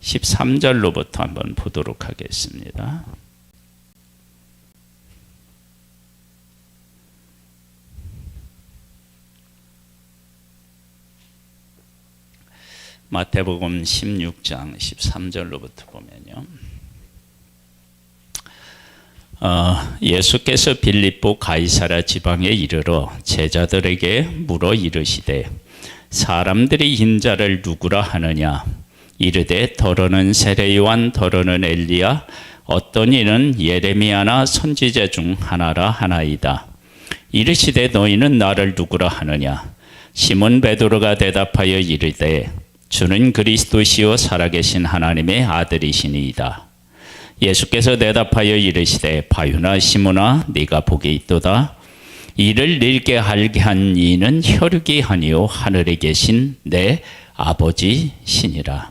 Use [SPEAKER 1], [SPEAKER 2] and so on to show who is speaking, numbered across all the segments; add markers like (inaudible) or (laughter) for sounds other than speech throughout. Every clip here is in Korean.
[SPEAKER 1] 13절로부터 한번 보도록 하겠습니다. 마태복음 16장 13절로부터 보면요. 어, 예수께서 빌립보 가이사라 지방에 이르러 제자들에게 물어 이르시되 사람들이 인자를 누구라 하느냐 이르되 더러는 세례요한 더러는 엘리야 어떤 이는 예레미야나 선지자 중 하나라 하나이다 이르시되 너희는 나를 누구라 하느냐 시몬 베드로가 대답하여 이르되 주는 그리스도시요 살아계신 하나님의 아들이시니이다. 예수께서 대답하여 이르시되 바유나 시모나 네가 복이 있도다. 이를 일게 알게 한 이는 혈육이 아니요 하늘에 계신 내 아버지시니라.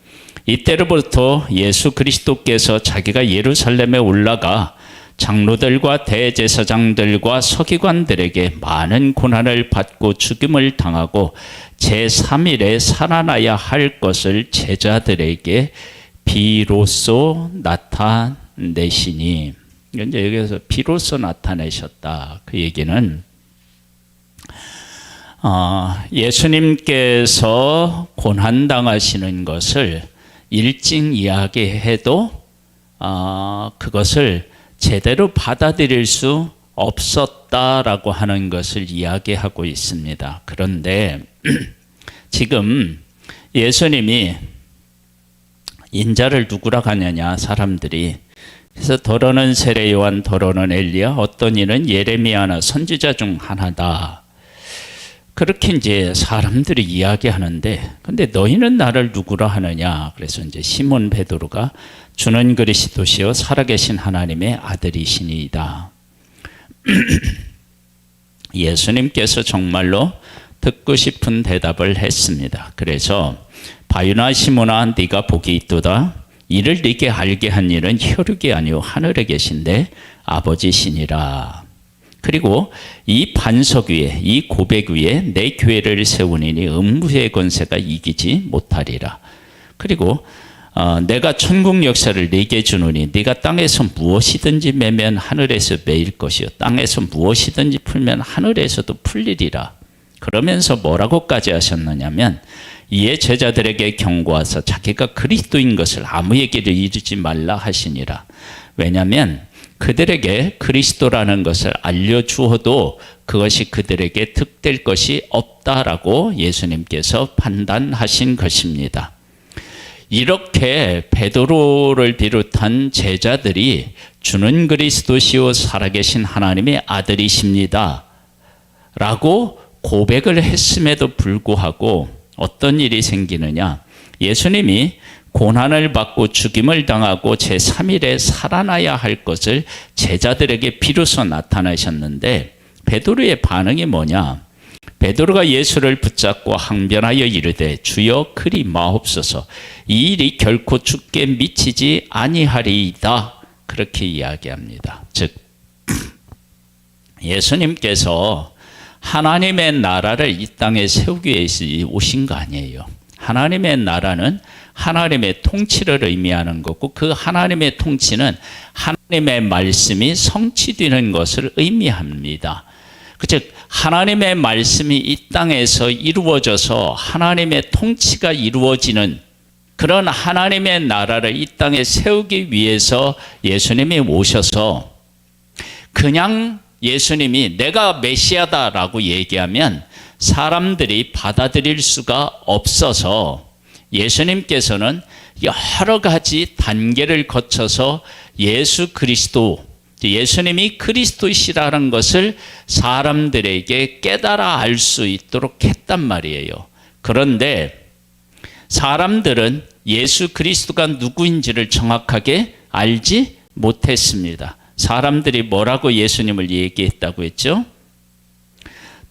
[SPEAKER 1] 이때로부터 예수 그리스도께서 자기가 예루살렘에 올라가 장로들과 대제사장들과 서기관들에게 많은 고난을 받고 죽임을 당하고 제3일에 살아나야 할 것을 제자들에게 비로소 나타내시니 이제 여기서 비로소 나타내셨다. 그 얘기는 어, 예수님께서 고난 당하시는 것을 일찍 이야기해도 어, 그것을 제대로 받아들일 수 없었다라고 하는 것을 이야기하고 있습니다. 그런데 (clears throat) 지금 예수님이 인자를 누구라 하느냐 사람들이 그래서 더러는 세례 요한 더러는 엘리야 어떤 이는 예레미야나 선지자 중 하나다. 그렇게 이제 사람들이 이야기하는데 근데 너희는 나를 누구라 하느냐 그래서 이제 시몬 베드로가 주는 그리스도시요 살아계신 하나님의 아들이시니이다. (clears throat) 예수님께서 정말로 듣고 싶은 대답을 했습니다. 그래서 바유나 시모나 네가 복이 있도다. 이를 네게 알게 한 일은 혈육이 아니요 하늘에 계신데 아버지시니라. 그리고 이 반석 위에 이 고백 위에 내 교회를 세우니 음부의 권세가 이기지 못하리라. 그리고 어, 내가 천국 역사를 네게 주노니 네가 땅에서 무엇이든지 매면 하늘에서 매일 것이요 땅에서 무엇이든지 풀면 하늘에서도 풀리리라. 그러면서 뭐라고까지 하셨느냐면 이에 제자들에게 경고하사 자기가 그리스도인 것을 아무에게도 이르지 말라 하시니라. 왜냐하면 그들에게 그리스도라는 것을 알려주어도 그것이 그들에게 득될 것이 없다라고 예수님께서 판단하신 것입니다. 이렇게 베드로를 비롯한 제자들이 주는 그리스도시요 살아계신 하나님의 아들이십니다. 라고 고백을 했음에도 불구하고 어떤 일이 생기느냐? 예수님이 고난을 받고 죽임을 당하고 제3일에 살아나야 할 것을 제자들에게 비로소 나타나셨는데 베드로의 반응이 뭐냐? 베드로가 예수를 붙잡고 항변하여 이르되 주여 그리 마옵소서 이 일이 결코 죽게 미치지 아니하리이다 그렇게 이야기합니다. 즉 (clears throat) 예수님께서 하나님의 나라를 이 땅에 세우기 위해서 오신 거 아니에요. 하나님의 나라는 하나님의 통치를 의미하는 거고 그 하나님의 통치는 하나님의 말씀이 성취되는 것을 의미합니다. 즉 하나님의 말씀이 이 땅에서 이루어져서 하나님의 통치가 이루어지는 그런 하나님의 나라를 이 땅에 세우기 위해서 예수님이 오셔서 그냥 예수님이 내가 메시아다라고 얘기하면 사람들이 받아들일 수가 없어서 예수님께서는 여러 가지 단계를 거쳐서 예수 그리스도 예수님이 그리스도시라는 것을 사람들에게 깨달아 알 수 있도록 했단 말이에요. 그런데 사람들은 예수 그리스도가 누구인지를 정확하게 알지 못했습니다. 사람들이 뭐라고 예수님을 얘기했다고 했죠?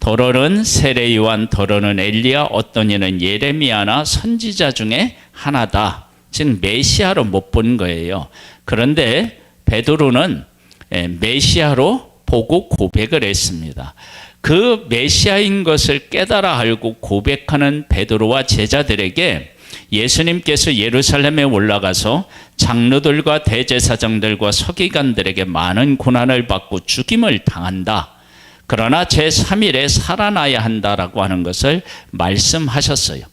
[SPEAKER 1] 더러는 세례 요한, 더러는 엘리야, 어떤 이는 예레미야나 선지자 중에 하나다. 즉 메시아로 못 본 거예요. 그런데 베드로는 예, 메시아로 보고 고백을 했습니다. 그 메시아인 것을 깨달아 알고 고백하는 베드로와 제자들에게 예수님께서 예루살렘에 올라가서 장로들과 대제사장들과 서기관들에게 많은 고난을 받고 죽임을 당한다. 그러나 제3일에 살아나야 한다라고 하는 것을 말씀하셨어요.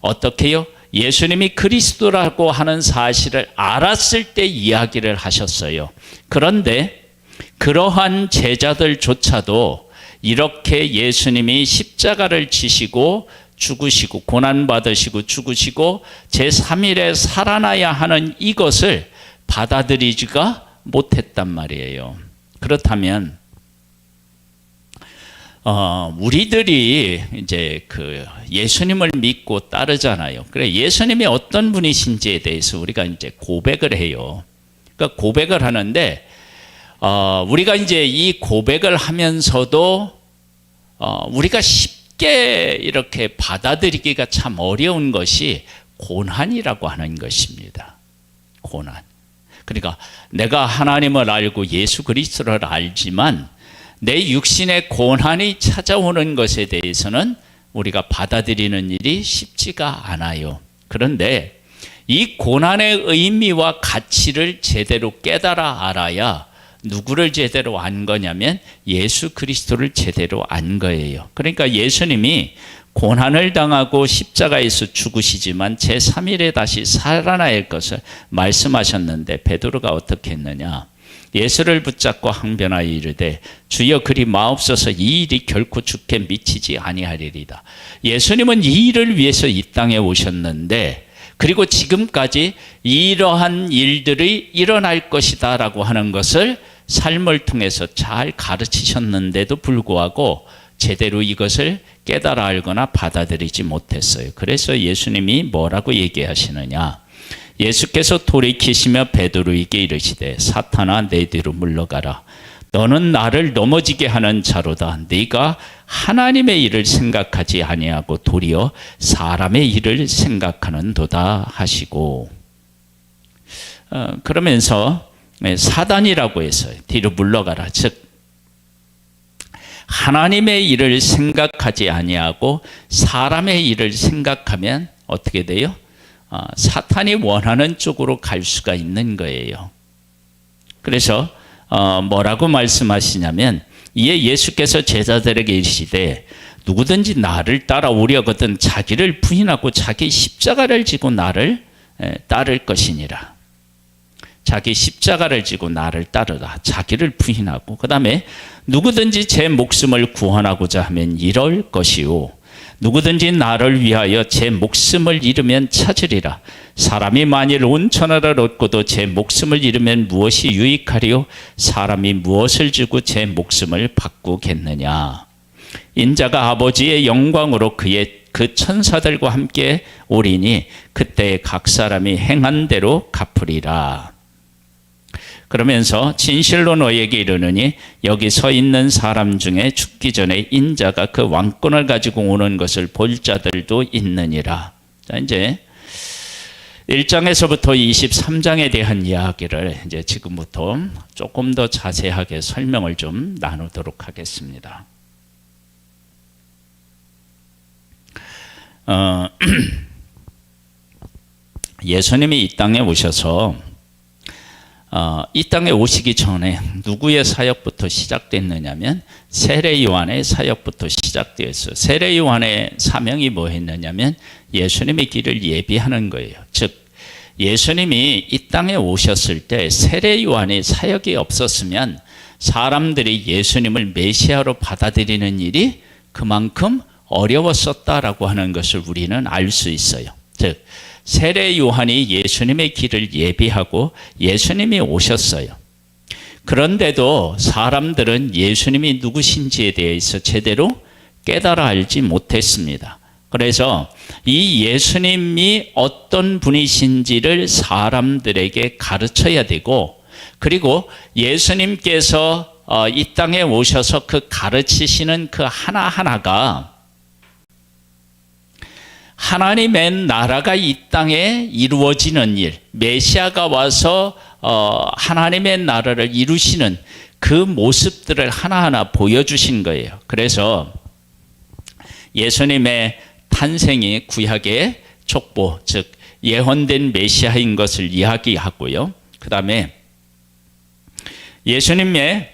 [SPEAKER 1] 어떻게요? 예수님이 그리스도라고 하는 사실을 알았을 때 이야기를 하셨어요. 그런데 그러한 제자들조차도 이렇게 예수님이 십자가를 지시고 죽으시고 고난 받으시고 죽으시고 제3일에 살아나야 하는 이것을 받아들이지가 못했단 말이에요. 그렇다면 어, 우리들이 이제 그 예수님을 믿고 따르잖아요. 그래 예수님이 어떤 분이신지에 대해서 우리가 이제 고백을 해요. 그러니까 고백을 하는데 어, 우리가 이제 이 고백을 하면서도 어, 우리가 쉽게 이렇게 받아들이기가 참 어려운 것이 고난이라고 하는 것입니다. 고난. 그러니까 내가 하나님을 알고 예수 그리스도를 알지만 내 육신의 고난이 찾아오는 것에 대해서는 우리가 받아들이는 일이 쉽지가 않아요. 그런데 이 고난의 의미와 가치를 제대로 깨달아 알아야 누구를 제대로 안 거냐면 예수 그리스도를 제대로 안 거예요. 그러니까 예수님이 고난을 당하고 십자가에서 죽으시지만 제3일에 다시 살아날 것을 말씀하셨는데 베드로가 어떻게 했느냐? 예수를 붙잡고 항변하여 이르되 주여 그리 마옵소서 이 일이 결코 죽게 미치지 아니하리리다. 예수님은 이 일을 위해서 이 땅에 오셨는데 그리고 지금까지 이러한 일들이 일어날 것이다라고 하는 것을 삶을 통해서 잘 가르치셨는데도 불구하고 제대로 이것을 깨달아 알거나 받아들이지 못했어요. 그래서 예수님이 뭐라고 얘기하시느냐? 예수께서 돌이키시며 베드로에게 이르시되 사탄아 내 뒤로 물러가라. 너는 나를 넘어지게 하는 자로다. 네가 하나님의 일을 생각하지 아니하고 도리어 사람의 일을 생각하는도다 하시고 어, 그러면서 네, 사단이라고 해서 뒤로 물러가라. 즉 하나님의 일을 생각하지 아니하고 사람의 일을 생각하면 어떻게 돼요? 어, 사탄이 원하는 쪽으로 갈 수가 있는 거예요. 그래서 어, 뭐라고 말씀하시냐면 이에 예수께서 제자들에게 이르시되 누구든지 나를 따라오려거든 자기를 부인하고 자기 십자가를 지고 나를 따를 것이니라. 자기 십자가를 지고 나를 따르라. 자기를 부인하고 그 다음에 누구든지 제 목숨을 구원하고자 하면 이럴 것이요 누구든지 나를 위하여 제 목숨을 잃으면 찾으리라. 사람이 만일 온 천하를 얻고도 제 목숨을 잃으면 무엇이 유익하리요? 사람이 무엇을 주고 제 목숨을 바꾸겠느냐? 인자가 아버지의 영광으로 그의 그 천사들과 함께 오리니 그때 각 사람이 행한 대로 갚으리라. 그러면서 진실로 너에게 이르느니 여기 서 있는 사람 중에 죽기 전에 인자가 그 왕권을 가지고 오는 것을 볼 자들도 있느니라. 자, 이제 1장에서부터 23장에 대한 이야기를 이제 지금부터 조금 더 자세하게 설명을 좀 나누도록 하겠습니다. 어, (clears throat) 예수님이 이 땅에 오셔서 어, 이 땅에 오시기 전에 누구의 사역부터 시작됐느냐면 세례 요한의 사역부터 시작되었어요. 세례 요한의 사명이 뭐였느냐면 예수님의 길을 예비하는 거예요. 즉 예수님이 이 땅에 오셨을 때 세례 요한의 사역이 없었으면 사람들이 예수님을 메시아로 받아들이는 일이 그만큼 어려웠었다라고 하는 것을 우리는 알 수 있어요. 즉 세례 요한이 예수님의 길을 예비하고 예수님이 오셨어요. 그런데도 사람들은 예수님이 누구신지에 대해서 제대로 깨달아 알지 못했습니다. 그래서 이 예수님이 어떤 분이신지를 사람들에게 가르쳐야 되고 그리고 예수님께서 어, 이 땅에 오셔서 그 가르치시는 그 하나하나가 하나님의 나라가 이 땅에 이루어지는 일, 메시아가 와서 어, 하나님의 나라를 이루시는 그 모습들을 하나하나 보여주신 거예요. 그래서 예수님의 탄생이 구약의 촉보, 즉 예언된 메시아인 것을 이야기하고요. 그 다음에 예수님의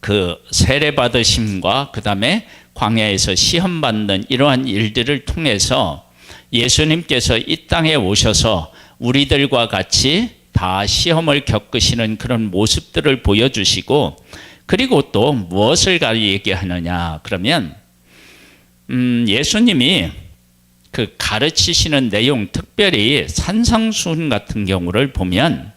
[SPEAKER 1] 그 세례 받으심과 그 다음에 광야에서 시험 받는 이러한 일들을 통해서 예수님께서 이 땅에 오셔서 우리들과 같이 다 시험을 겪으시는 그런 모습들을 보여주시고 그리고 또 무엇을 얘기하느냐? 그러면 음, 예수님이 그 가르치시는 내용 특별히 산상수훈 같은 경우를 보면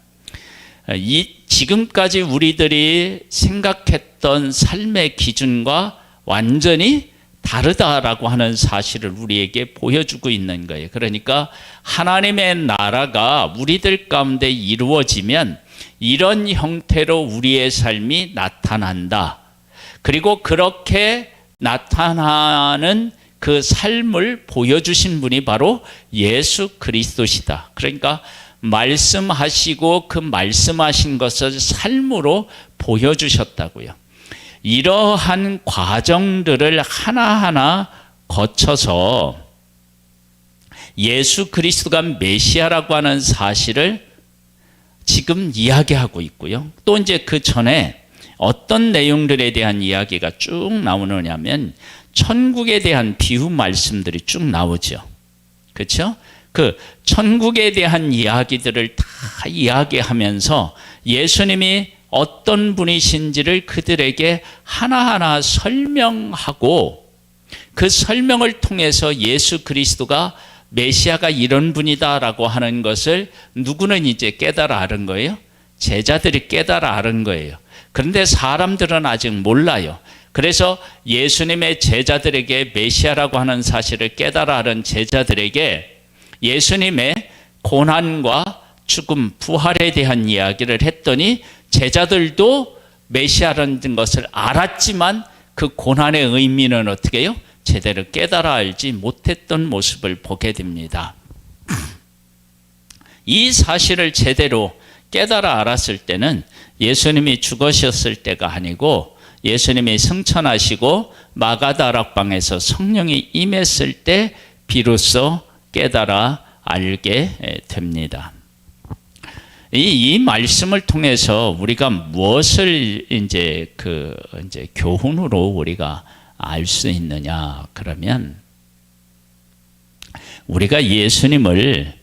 [SPEAKER 1] 이 지금까지 우리들이 생각했던 삶의 기준과 완전히 다르다라고 하는 사실을 우리에게 보여주고 있는 거예요. 그러니까 하나님의 나라가 우리들 가운데 이루어지면 이런 형태로 우리의 삶이 나타난다. 그리고 그렇게 나타나는 그 삶을 보여주신 분이 바로 예수 그리스도시다. 그러니까 말씀하시고 그 말씀하신 것을 삶으로 보여주셨다고요. 이러한 과정들을 하나하나 거쳐서 예수 그리스도가 메시아라고 하는 사실을 지금 이야기하고 있고요. 또 이제 그 전에 어떤 내용들에 대한 이야기가 쭉 나오느냐면 천국에 대한 비유 말씀들이 쭉 나오죠. 그렇죠? 그 천국에 대한 이야기들을 다 이야기하면서 예수님이 어떤 분이신지를 그들에게 하나하나 설명하고 그 설명을 통해서 예수 그리스도가 메시아가 이런 분이다라고 하는 것을 누구는 이제 깨달아 아는 거예요? 제자들이 깨달아 아는 거예요. 그런데 사람들은 아직 몰라요. 그래서 예수님의 제자들에게 메시아라고 하는 사실을 깨달아 아는 제자들에게 예수님의 고난과 죽음, 부활에 대한 이야기를 했더니 제자들도 메시아라는 것을 알았지만 그 고난의 의미는 어떻게 해요? 제대로 깨달아 알지 못했던 모습을 보게 됩니다. 이 사실을 제대로 깨달아 알았을 때는 예수님이 죽으셨을 때가 아니고 예수님이 승천하시고 마가다락방에서 성령이 임했을 때 비로소 깨달아 알게 됩니다. 이, 이 말씀을 통해서 우리가 무엇을 이제 그 이제 교훈으로 우리가 알 수 있느냐 그러면 우리가 예수님을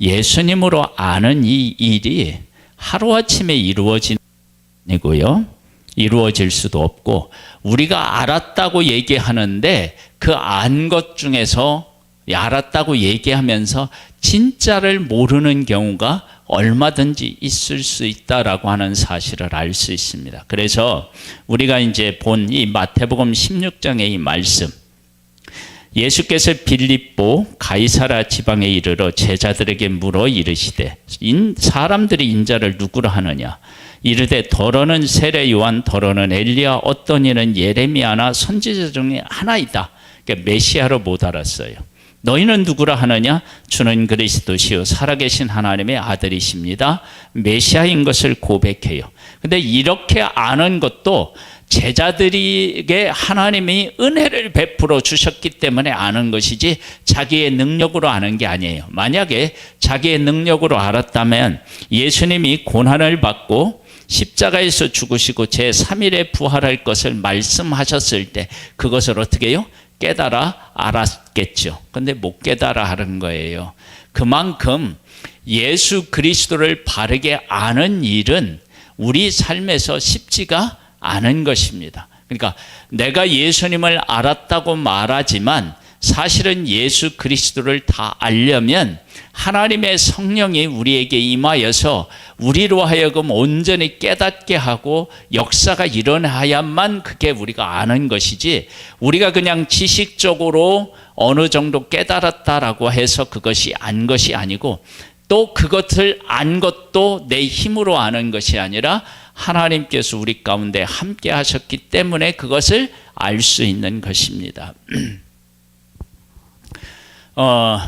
[SPEAKER 1] 예수님으로 아는 이 일이 하루아침에 이루어지고요. 이루어질 수도 없고 우리가 알았다고 얘기하는데 그 안 것 중에서 알았다고 얘기하면서 진짜를 모르는 경우가 얼마든지 있을 수 있다라고 하는 사실을 알 수 있습니다. 그래서 우리가 이제 본 이 마태복음 16장의 이 말씀 예수께서 빌립보 가이사라 지방에 이르러 제자들에게 물어 이르시되 인, 사람들이 인자를 누구라 하느냐 이르되 더러는 세례 요한 더러는 엘리야 어떤 이는 예레미야나 선지자 중에 하나이다. 그러니까 메시아로 못 알았어요. 너희는 누구라 하느냐? 주는 그리스도시요 살아계신 하나님의 아들이십니다. 메시아인 것을 고백해요. 근데 이렇게 아는 것도 제자들에게 하나님이 은혜를 베풀어 주셨기 때문에 아는 것이지 자기의 능력으로 아는 게 아니에요. 만약에 자기의 능력으로 알았다면 예수님이 고난을 받고 십자가에서 죽으시고 제 3일에 부활할 것을 말씀하셨을 때 그것을 어떻게 해요? 깨달아 알았겠죠. 근데 못 깨달아 하는 거예요. 그만큼 예수 그리스도를 바르게 아는 일은 우리 삶에서 쉽지가 않은 것입니다. 그러니까 내가 예수님을 알았다고 말하지만 사실은 예수 그리스도를 다 알려면 하나님의 성령이 우리에게 임하여서 우리로 하여금 온전히 깨닫게 하고 역사가 일어나야만 그게 우리가 아는 것이지 우리가 그냥 지식적으로 어느 정도 깨달았다라고 해서 그것이 안 것이 아니고 또 그것을 안 것도 내 힘으로 아는 것이 아니라 하나님께서 우리 가운데 함께 하셨기 때문에 그것을 알 수 있는 것입니다. (clears throat) 어,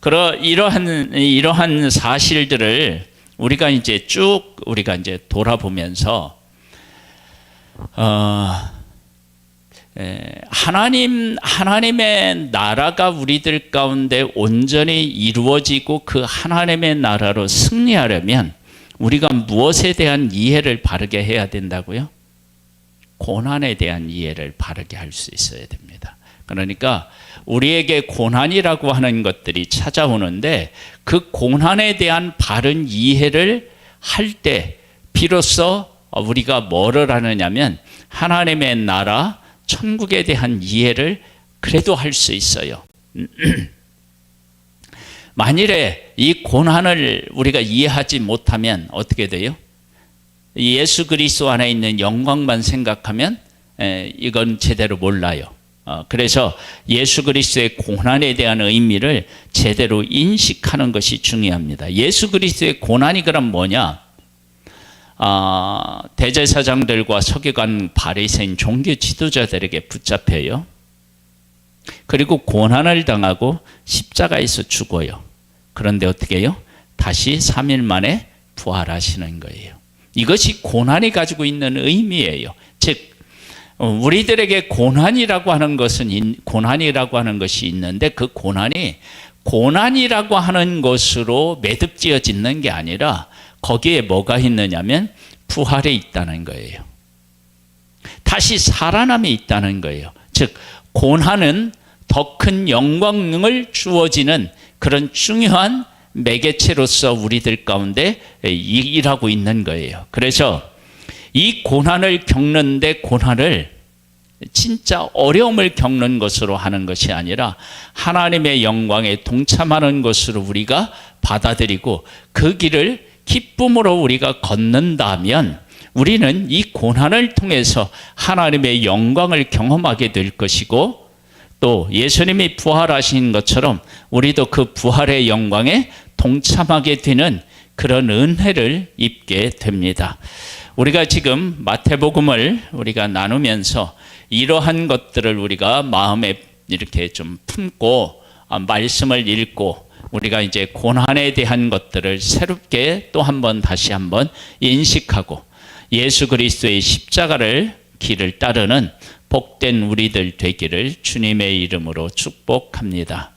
[SPEAKER 1] 그러 이러한 이러한 사실들을 우리가 이제 쭉 우리가 이제 돌아보면서 어, 에, 하나님 하나님의 나라가 우리들 가운데 온전히 이루어지고 그 하나님의 나라로 승리하려면 우리가 무엇에 대한 이해를 바르게 해야 된다고요? 고난에 대한 이해를 바르게 할 수 있어야 됩니다. 그러니까 우리에게 고난이라고 하는 것들이 찾아오는데 그 고난에 대한 바른 이해를 할 때 비로소 우리가 뭐를 하느냐면 하나님의 나라 천국에 대한 이해를 그래도 할 수 있어요. (clears throat) 만일에 이 고난을 우리가 이해하지 못하면 어떻게 돼요? 예수 그리스도 안에 있는 영광만 생각하면 이건 제대로 몰라요. 어, 그래서 예수 그리스도의 고난에 대한 의미를 제대로 인식하는 것이 중요합니다. 예수 그리스도의 고난이 그럼 뭐냐? 아, 대제사장들과 서기관 바리새인 종교 지도자들에게 붙잡혀요. 그리고 고난을 당하고 십자가에서 죽어요. 그런데 어떻게 해요? 다시 3일 만에 부활하시는 거예요. 이것이 고난이 가지고 있는 의미예요. 즉 어, 우리들에게 고난이라고 하는 것은 고난이라고 하는 것이 있는데 그 고난이 고난이라고 하는 것으로 매듭지어지는 게 아니라 거기에 뭐가 있느냐면 부활에 있다는 거예요. 다시 살아남에 있다는 거예요. 즉 고난은 더 큰 영광을 주어지는 그런 중요한 매개체로서 우리들 가운데 일하고 있는 거예요. 그래서 이 고난을 겪는데 고난을 진짜 어려움을 겪는 것으로 하는 것이 아니라 하나님의 영광에 동참하는 것으로 우리가 받아들이고 그 길을 기쁨으로 우리가 걷는다면 우리는 이 고난을 통해서 하나님의 영광을 경험하게 될 것이고 또 예수님이 부활하신 것처럼 우리도 그 부활의 영광에 동참하게 되는 그런 은혜를 입게 됩니다. 우리가 지금 마태복음을 우리가 나누면서 이러한 것들을 우리가 마음에 이렇게 좀 품고 아, 말씀을 읽고 우리가 이제 고난에 대한 것들을 새롭게 또 한 번 다시 한번 인식하고 예수 그리스도의 십자가를 길을 따르는 복된 우리들 되기를 주님의 이름으로 축복합니다.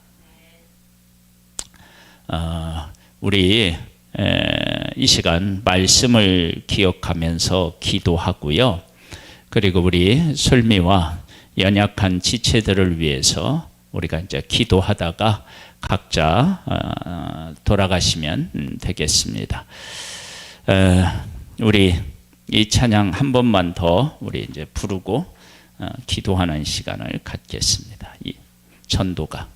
[SPEAKER 1] 어, 우리 이 시간 말씀을 기억하면서 기도하고요. 그리고 우리 솔미와 연약한 지체들을 위해서 우리가 이제 기도하다가 각자 어, 돌아가시면 음, 되겠습니다. 우리 이 찬양 한 번만 더 우리 이제 부르고 어, 기도하는 시간을 갖겠습니다. 이 전도가